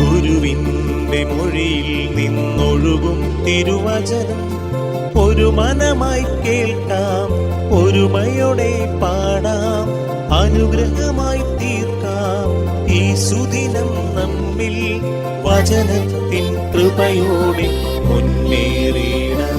ഗുരുവിന്റെ മൊഴിയിൽ നിന്നൊഴുകും തിരുവചനം. ഒരു മനമായി കേൾക്കാം ഒരുമയോടെ പാടാം അനുഗ്രഹമായി തീർക്കാം. ഈ സുദിനം നമ്മിൽ വചനത്തിൻ കൃപയോടെ മുന്നേറിയിടാം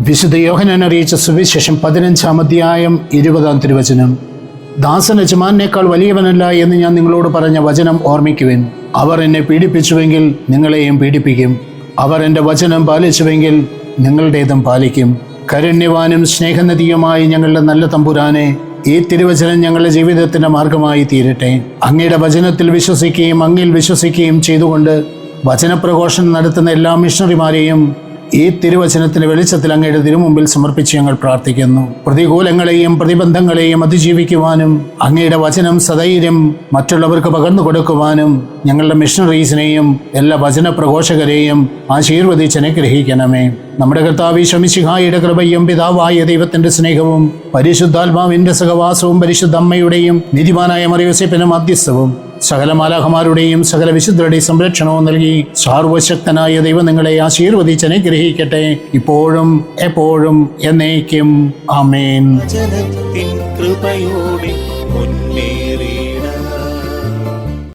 വിശുദ്ധ യോഹനാൻ അറിയിച്ച സുവിശേഷം പതിനഞ്ചാം അധ്യായം ഇരുപതാം തിരുവചനം. ദാസൻ യജമാനേക്കാൾ വലിയവനല്ല എന്ന് ഞാൻ നിങ്ങളോട് പറഞ്ഞ വചനം ഓർമ്മിക്കുവിൻ. അവർ എന്നെ പീഡിപ്പിച്ചുവെങ്കിൽ നിങ്ങളെയും പീഡിപ്പിക്കും. അവർ എന്റെ വചനം പാലിച്ചുവെങ്കിൽ നിങ്ങളുടേതും പാലിക്കും. കരുണ്യവാനും സ്നേഹനദിയുമായി ഞങ്ങളുടെ നല്ല തമ്പുരാനെ ഈ തിരുവചനം ഞങ്ങളുടെ ജീവിതത്തിന്റെ മാർഗമായി തീരട്ടെ. അങ്ങയുടെ വചനത്തിൽ വിശ്വസിക്കുകയും അങ്ങിൽ വിശ്വസിക്കുകയും ചെയ്തുകൊണ്ട് വചനപ്രഘോഷണം നടത്തുന്ന എല്ലാ മിഷണറിമാരെയും ഈ തിരുവചനത്തിന്റെ വെളിച്ചത്തിൽ അങ്ങയുടെ തിരുമുമ്പിൽ സമർപ്പിച്ച് ഞങ്ങൾ പ്രാർത്ഥിക്കുന്നു. പ്രതികൂലങ്ങളെയും പ്രതിബന്ധങ്ങളെയും അതിജീവിക്കുവാനും അങ്ങയുടെ വചനം സധൈര്യം മറ്റുള്ളവർക്ക് പകർന്നു കൊടുക്കുവാനും ഞങ്ങളുടെ മിഷണറീസിനെയും എല്ലാ വചന പ്രഘോഷകരെയും ആശീർവദിച്ച് അനുഗ്രഹിക്കണമേ. നമ്മുടെ കർത്താവ് ശമിശിഹായുടെ കൃപയും പിതാവായ ദൈവത്തിന്റെ സ്നേഹവും പരിശുദ്ധാത്മാവിന്റെ സഹവാസവും പരിശുദ്ധ അമ്മയുടെയും നീതിമാനായ മറിയോസേപ്പിന്റെ മധ്യസ്ഥവും സകല മാലാഹമാരുടെയും സകല വിശുദ്ധരുടെയും സംരക്ഷണവും നൽകി സാർവശക്തനായ ദൈവം നിങ്ങളെ ആശീർവദിച്ച് അനുഗ്രഹിക്കട്ടെ. ഇപ്പോഴും എപ്പോഴും എന്നേക്കും. ആമേൻ. കൃപയോടെ